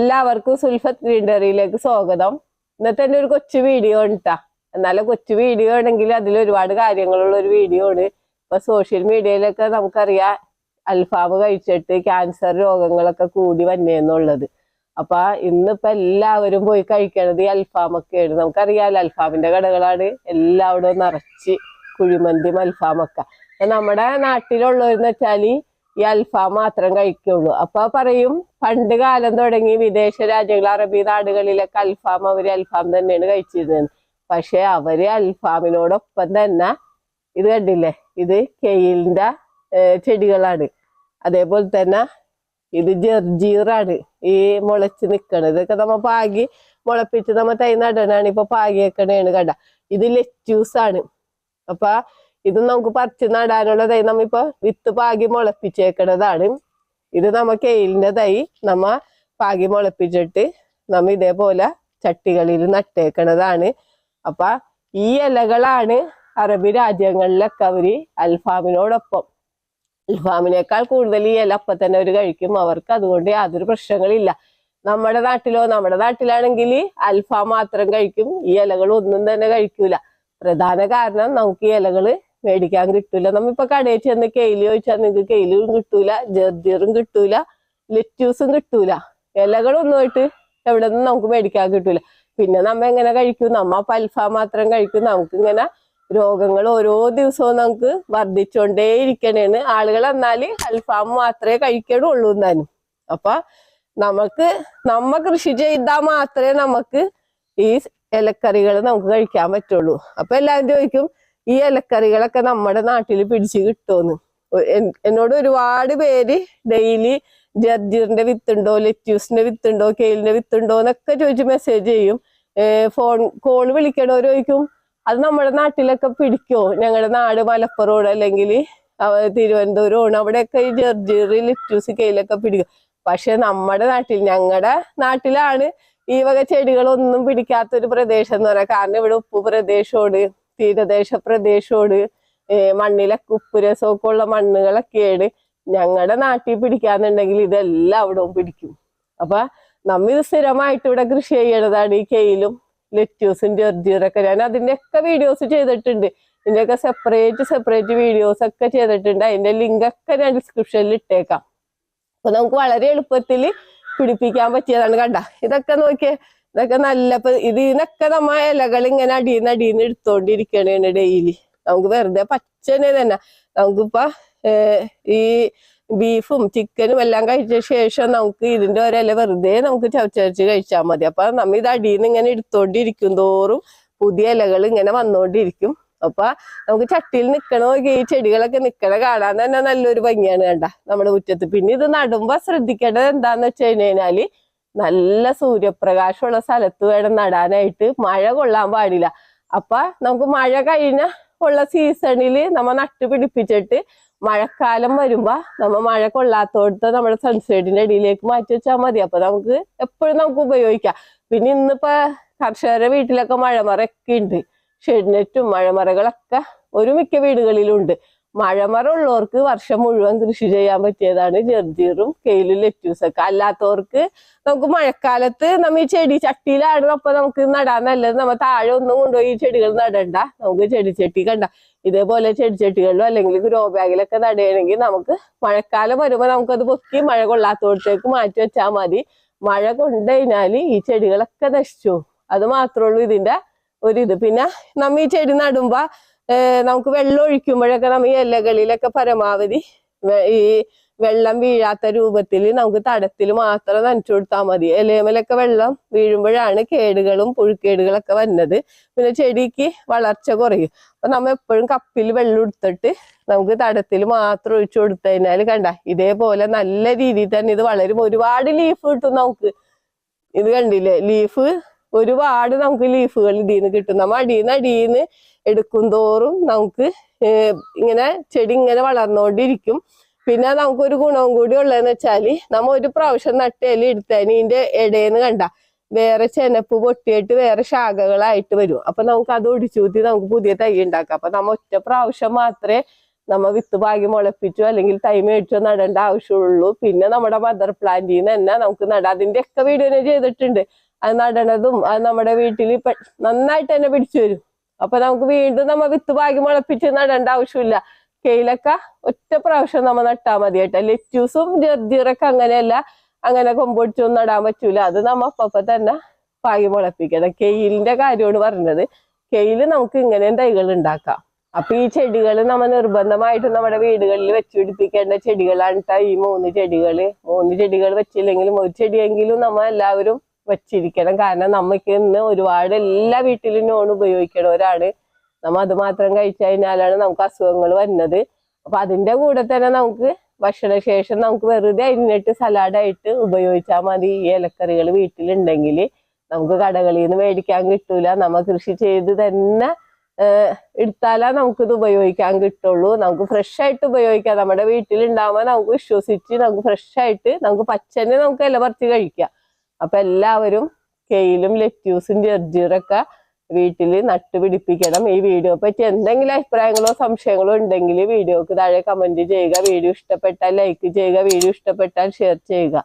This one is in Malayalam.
എല്ലാവർക്കും സുൽഫത്ത് ഗ്രീൻഡറിയിലേക്ക് സ്വാഗതം. ഇന്നത്തെ എന്റെ ഒരു കൊച്ചു വീഡിയോ ഉണ്ടാ എന്നാലും കൊച്ചു വീഡിയോ ആണെങ്കിൽ അതിൽ ഒരുപാട് കാര്യങ്ങളുള്ള ഒരു വീഡിയോ ആണ്. ഇപ്പൊ സോഷ്യൽ മീഡിയയിലൊക്കെ നമുക്കറിയാം അൽഫാം കഴിച്ചിട്ട് ക്യാൻസർ രോഗങ്ങളൊക്കെ കൂടി വന്നേന്നുള്ളത്. അപ്പൊ ഇന്നിപ്പോ എല്ലാവരും പോയി കഴിക്കണത് ഈ അൽഫാമൊക്കെയാണ്. നമുക്കറിയാലോ അൽഫാമിന്റെ കടകളാണ് എല്ലാവിടെയും നിറച്ച് കുഴിമന്തിയും അൽഫാമൊക്കെ. നമ്മുടെ നാട്ടിലുള്ളവരെന്ന് വെച്ചാൽ ഈ അൽഫാം മാത്രം കഴിക്കുള്ളൂ. അപ്പൊ പറയും പണ്ട് കാലം തുടങ്ങി വിദേശ രാജ്യങ്ങൾ അറബി നാടുകളിലൊക്കെ അൽഫാം അവർ അൽഫാം തന്നെയാണ് കഴിച്ചിരുന്നത്. പക്ഷെ അവർ അൽഫാമിനോടൊപ്പം തന്നെ ഇത് കണ്ടില്ലേ? ഇത് കെയിലിന്റെ ചെടികളാണ്. അതേപോലെ തന്നെ ഇത് ജർജീറാണ് ഈ മുളച്ച് നിക്കണത്. ഇതൊക്കെ നമ്മ പാകി മുളപ്പിച്ച് നമ്മ തൈ നടനാണ് ഇപ്പൊ പാകിയേക്കണേണ് കണ്ട. ഇത് ലെറ്റ്യൂസ് ആണ് അപ്പൊ ഇത് നമുക്ക് പറിച്ച് നടാനുള്ള തൈ നമ്മ ഇപ്പൊ വിത്ത് പാകി മുളപ്പിച്ചേക്കണതാണ്. ഇത് നമ്മ കെയിലിന്റെ തൈ നമ്മ പാകി മുളപ്പിച്ചിട്ട് നമ്മ ഇതേപോലെ ചട്ടികളിൽ നട്ടേക്കണതാണ്. അപ്പൊ ഈ ഇലകളാണ് അറബി രാജ്യങ്ങളിലൊക്കെ അവർ അൽഫാമിനോടൊപ്പം. അൽഫാമിനേക്കാൾ കൂടുതൽ ഈ ഇല അപ്പൊ തന്നെ അവർ കഴിക്കും. അവർക്ക് അതുകൊണ്ട് യാതൊരു പ്രശ്നങ്ങളില്ല. നമ്മുടെ നാട്ടിലോ നമ്മുടെ നാട്ടിലാണെങ്കിൽ അൽഫാം മാത്രം കഴിക്കും. ഈ ഇലകൾ ഒന്നും തന്നെ കഴിക്കൂല. പ്രധാന കാരണം നമുക്ക് ഈ ഇലകൾ മേടിക്കാൻ കിട്ടൂല. നമ്മിപ്പോ കടയിൽ ചെന്ന് കെയിൽ ചോദിച്ചാൽ നിങ്ങൾക്ക് കെയിലും കിട്ടൂല ജർജീറും കിട്ടൂല ലെറ്റ്യൂസും കിട്ടൂല. ഇലകളൊന്നുമായിട്ട് എവിടെ നിന്നും നമുക്ക് മേടിക്കാൻ കിട്ടൂല. പിന്നെ നമ്മ എങ്ങനെ കഴിക്കും? നമ്മ പൽഫാം മാത്രം കഴിക്കും. നമുക്ക് ഇങ്ങനെ രോഗങ്ങൾ ഓരോ ദിവസവും നമുക്ക് വർദ്ധിച്ചുകൊണ്ടേ ഇരിക്കണേന്ന് ആളുകൾ എന്നാൽ അൽഫാം മാത്രമേ കഴിക്കണുള്ളൂ എന്നാലും. അപ്പൊ നമുക്ക് നമ്മ കൃഷി ചെയ്താൽ മാത്രമേ നമുക്ക് ഈ ഇലക്കറികൾ നമുക്ക് കഴിക്കാൻ പറ്റുള്ളൂ. അപ്പൊ എല്ലാവരും ചോദിക്കും ഈ ഇലക്കറികളൊക്കെ നമ്മുടെ നാട്ടിൽ പിടിച്ച് കിട്ടുമെന്ന് എന്നോട് ഒരുപാട് പേര് ഡെയിലി ജർജീറിന്റെ വിത്തുണ്ടോ ലെറ്റ്യൂസിന്റെ വിത്തുണ്ടോ കെയിലിന്റെ വിത്തുണ്ടോ എന്നൊക്കെ ചോദിച്ച് മെസ്സേജ് ചെയ്യും. ഫോൺ കോൾ ചോദിക്കും അത് നമ്മുടെ നാട്ടിലൊക്കെ പിടിക്കോ? ഞങ്ങളുടെ നാട് മലപ്പുറം അല്ലെങ്കിൽ തിരുവനന്തപുരമാണ് അവിടെയൊക്കെ ഈ ജർജീറി ലിറ്റൂസ് കെയിലൊക്കെ പിടിക്കും. പക്ഷെ നമ്മുടെ നാട്ടിൽ ഞങ്ങളുടെ നാട്ടിലാണ് ഈ വക ചെടികളൊന്നും പിടിക്കാത്തൊരു പ്രദേശം എന്ന് പറയാം. കാരണം ഇവിടെ ഉപ്പ് പ്രദേശമാണ് തീരദേശ പ്രദേശമാണ് മണ്ണിലെ മണ്ണിലൊക്കെ ഉപ്പ് രസമൊക്കെ ഉള്ള മണ്ണുകളൊക്കെയാണ് ഞങ്ങളുടെ നാട്ടിൽ പിടിക്കാന്നുണ്ടെങ്കിൽ ഇതെല്ലാം അവിടെ പിടിക്കും. അപ്പൊ നമ്മ ഇത് സ്ഥിരമായിട്ട് ഇവിടെ കൃഷി ചെയ്യണതാണ് ഈ കെയിലും ലെറ്റ്യൂസും ജർജീറൊക്കെ. ഞാൻ അതിന്റെയൊക്കെ വീഡിയോസ് ചെയ്തിട്ടുണ്ട്. ഇതിന്റെയൊക്കെ സെപ്പറേറ്റ് സെപ്പറേറ്റ് വീഡിയോസ് ഒക്കെ ചെയ്തിട്ടുണ്ട്. അതിന്റെ ലിങ്ക് ഒക്കെ ഞാൻ ഡിസ്ക്രിപ്ഷനിൽ ഇട്ടേക്കാം. അപ്പൊ നമുക്ക് വളരെ എളുപ്പത്തിൽ പിടിപ്പിക്കാൻ പറ്റിയതാണ് കണ്ട. ഇതൊക്കെ നോക്കിയേ ഇതൊക്കെ നല്ല ഇതിനൊക്കെ നമ്മ ഇലകൾ ഇങ്ങനെ അടിയിന്ന് അടിയിന്ന് എടുത്തോണ്ടിരിക്കണേണ് ഡെയിലി നമുക്ക് വെറുതെ പച്ചനെ തന്നെ. നമുക്കിപ്പോ ഈ ബീഫും ചിക്കനും എല്ലാം കഴിച്ച ശേഷം നമുക്ക് ഇതിന്റെ ഒരില വെറുതെ നമുക്ക് ചവച്ചരച്ച് കഴിച്ചാൽ മതി. അപ്പൊ നമ്മ ഇത് അടിയിൽ നിന്ന് ഇങ്ങനെ എടുത്തോണ്ടിരിക്കും തോറും പുതിയ ഇലകൾ ഇങ്ങനെ വന്നോണ്ടിരിക്കും. അപ്പൊ നമുക്ക് ചട്ടിയിൽ നിക്കണ ഈ ചെടികളൊക്കെ നിക്കണ കാണാൻ തന്നെ നല്ലൊരു ഭംഗിയാണ് കണ്ട. നമ്മുടെ മുറ്റത്ത്. പിന്നെ ഇത് നടുമ്പോ ശ്രദ്ധിക്കേണ്ടത് എന്താന്ന് വെച്ച് കഴിഞ്ഞാൽ നല്ല സൂര്യപ്രകാശമുള്ള സ്ഥലത്ത് വേണം നടാനായിട്ട്. മഴ കൊള്ളാൻ പാടില്ല. അപ്പൊ നമുക്ക് മഴ കഴിഞ്ഞ ഉള്ള സീസണിൽ നമ്മ നട്ട് പിടിപ്പിച്ചിട്ട് മഴക്കാലം വരുമ്പോ നമ്മ മഴ കൊള്ളാത്തോടത്ത് നമ്മുടെ സൺസൈഡിന്റെ അടിയിലേക്ക് മാറ്റി വെച്ചാൽ മതി. അപ്പൊ നമുക്ക് എപ്പോഴും നമുക്ക് ഉപയോഗിക്കാം. പിന്നെ ഇന്നിപ്പോ കർഷകരുടെ വീട്ടിലൊക്കെ മഴമറയൊക്കെ ഉണ്ട് ഷെഡ്നെറ്റും മഴമറകളൊക്കെ ഒരു മിക്ക വീടുകളിലുണ്ട് മഴമറ ഉള്ളവർക്ക് വർഷം മുഴുവൻ കൃഷി ചെയ്യാൻ പറ്റിയതാണ് ജർജീറും കെയിലും ലെറ്റ്യൂസൊക്കെ അല്ലാത്തവർക്ക് നമുക്ക് മഴക്കാലത്ത് നമ്മ ഈ ചെടി ചട്ടിയിലാണ് അപ്പൊ നമുക്ക് നടാൻ നല്ലത്. നമ്മ താഴെ ഒന്നും കൊണ്ടുപോയി ഈ ചെടികൾ നടണ്ട. നമുക്ക് ചെടി ചെടിച്ചട്ടി കണ്ട. ഇതേപോലെ ചെടി ചെടിച്ചട്ടികളിലോ അല്ലെങ്കിൽ ഗ്രോ ബാഗിലൊക്കെ നടുകയാണെങ്കിൽ നമുക്ക് മഴക്കാലം വരുമ്പോ നമുക്കത് പൊക്കി മഴ കൊള്ളാത്തോടത്തേക്ക് മാറ്റി വെച്ചാൽ മതി. മഴ കൊണ്ടു കഴിഞ്ഞാൽ ഈ ചെടികളൊക്കെ നശിച്ചു. അത് മാത്രമേ ഉള്ളൂ ഇതിന്റെ ഒരിത്. പിന്നെ നമ്മ ഈ ചെടി നടുമ്പോ നമുക്ക് വെള്ളം ഒഴിക്കുമ്പോഴൊക്കെ നമ്മ ഈ ഇലകളിലൊക്കെ പരമാവധി ഈ വെള്ളം വീഴാത്ത രൂപത്തിൽ നമുക്ക് തടത്തിൽ മാത്രം നനച്ചു കൊടുത്താൽ മതി. ഇലയമലൊക്കെ വെള്ളം വീഴുമ്പോഴാണ് കേടുകളും പുഴുക്കേടുകളൊക്കെ വരുന്നത് പിന്നെ ചെടിക്ക് വളർച്ച കുറയും. അപ്പൊ നമ്മൾ എപ്പോഴും കപ്പിൽ വെള്ളം എടുത്തിട്ട് നമുക്ക് തടത്തിൽ മാത്രം ഒഴിച്ചു കൊടുത്തു കഴിഞ്ഞാൽ കണ്ട ഇതേപോലെ നല്ല രീതിയിൽ തന്നെ ഇത് വളരും. ഒരുപാട് ലീഫ് കിട്ടും നമുക്ക്. ഇത് കണ്ടില്ലേ? ലീഫ് ഒരുപാട് നമുക്ക് ലീഫുകൾ ഇതിൽ നിന്ന് കിട്ടും. നമ്മൾ അടിയിൽ നിന്ന് അടിയിൽ നിന്ന് എടുക്കും തോറും നമുക്ക് ഇങ്ങനെ ചെടി ഇങ്ങനെ വളർന്നുകൊണ്ടിരിക്കും പിന്നെ നമുക്കൊരു ഗുണവും കൂടി ഉള്ളതെന്ന് വെച്ചാൽ നമ്മ ഒരു പ്രാവശ്യം നട്ടേൽ എടുത്തതിന് ഇതിന്റെ ഇടയെന്ന് കണ്ട വേറെ ചെനപ്പ് പൊട്ടിയിട്ട് വേറെ ശാഖകളായിട്ട് വരും. അപ്പൊ നമുക്ക് അത് ഒടിച്ചൂത്തി നമുക്ക് പുതിയ തൈ ഉണ്ടാക്കാം. അപ്പൊ നമ്മ ഒറ്റ പ്രാവശ്യം മാത്രമേ നമ്മ വിത്ത് ഭാഗ്യം മുളപ്പിച്ചോ അല്ലെങ്കിൽ തൈ മേടിച്ചോ നടേണ്ട ആവശ്യമുള്ളൂ. പിന്നെ നമ്മുടെ മദർ പ്ലാന്റിൽ നിന്ന് തന്നെ നമുക്ക് നടാം. അതിന്റെ ഒക്കെ വീഡിയോ ചെയ്തിട്ടുണ്ട്. അത് നടണതും അത് നമ്മുടെ വീട്ടിൽ നന്നായിട്ട് തന്നെ പിടിച്ചു വരും. അപ്പൊ നമുക്ക് വീണ്ടും നമ്മ വിത്ത് പാകി മുളപ്പിച്ച് നടണ്ട ആവശ്യമില്ല. കെയിലൊക്കെ ഒറ്റ പ്രാവശ്യം നമ്മ നട്ടാ മതി കേട്ടോ. ലെറ്റ്യൂസും ജർജീറൊക്കെ അങ്ങനെയല്ല. അങ്ങനെ കൊമ്പൊടിച്ചൊന്നും നടാൻ പറ്റൂല. അത് നമ്മ അപ്പപ്പ തന്നെ പാകി മുളപ്പിക്കണം. കെയിലിന്റെ കാര്യമാണ് പറഞ്ഞത്. കെയിൽ നമുക്ക് ഇങ്ങനെ തൈകൾ ഉണ്ടാക്കാം. അപ്പൊ ഈ ചെടികൾ നമ്മ നിർബന്ധമായിട്ട് നമ്മുടെ വീടുകളിൽ വെച്ച് പിടിപ്പിക്കേണ്ട ചെടികളാണ് ഈ മൂന്ന് ചെടികൾ. മൂന്ന് ചെടികൾ വെച്ചില്ലെങ്കിലും ഒരു ചെടിയെങ്കിലും നമ്മ എല്ലാവരും വെച്ചിരിക്കണം. കാരണം നമുക്ക് ഇന്ന് ഒരുപാട് എല്ലാ വീട്ടിലും നോൺ ഉപയോഗിക്കണവരാണ് നമ്മ അത് മാത്രം കഴിച്ചു കഴിഞ്ഞാലാണ് നമുക്ക് അസുഖങ്ങൾ വരുന്നത് അപ്പൊ അതിന്റെ കൂടെ തന്നെ നമുക്ക് ഭക്ഷണശേഷം നമുക്ക് വെറുതെ അരിഞ്ഞിട്ട് സലാഡായിട്ട് ഉപയോഗിച്ചാൽ മതി. ഈ ഇലക്കറികൾ വീട്ടിലുണ്ടെങ്കിൽ നമുക്ക് കടകളിൽ നിന്ന് മേടിക്കാൻ കിട്ടൂല. നമ്മ കൃഷി ചെയ്ത് തന്നെ എടുത്താലാ നമുക്കിത് ഉപയോഗിക്കാൻ കിട്ടുള്ളൂ. നമുക്ക് ഫ്രഷ് ആയിട്ട് ഉപയോഗിക്കാം. നമ്മുടെ വീട്ടിലുണ്ടാകുമ്പോൾ നമുക്ക് വിശ്വസിച്ച് നമുക്ക് ഫ്രഷ് ആയിട്ട് നമുക്ക് പച്ചനെ നമുക്ക് ഇല പറിച്ച് കഴിക്കാം. അപ്പൊ എല്ലാവരും കെയിലും ലെറ്റ്യൂസും ജർജീറൊക്കെ വീട്ടിൽ നട്ടുപിടിപ്പിക്കണം. ഈ വീഡിയോ പറ്റി എന്തെങ്കിലും അഭിപ്രായങ്ങളോ സംശയങ്ങളോ ഉണ്ടെങ്കിൽ വീഡിയോക്ക് താഴെ കമന്റ് ചെയ്യുക. വീഡിയോ ഇഷ്ടപ്പെട്ടാൽ ലൈക്ക് ചെയ്യുക. വീഡിയോ ഇഷ്ടപ്പെട്ടാൽ ഷെയർ ചെയ്യുക.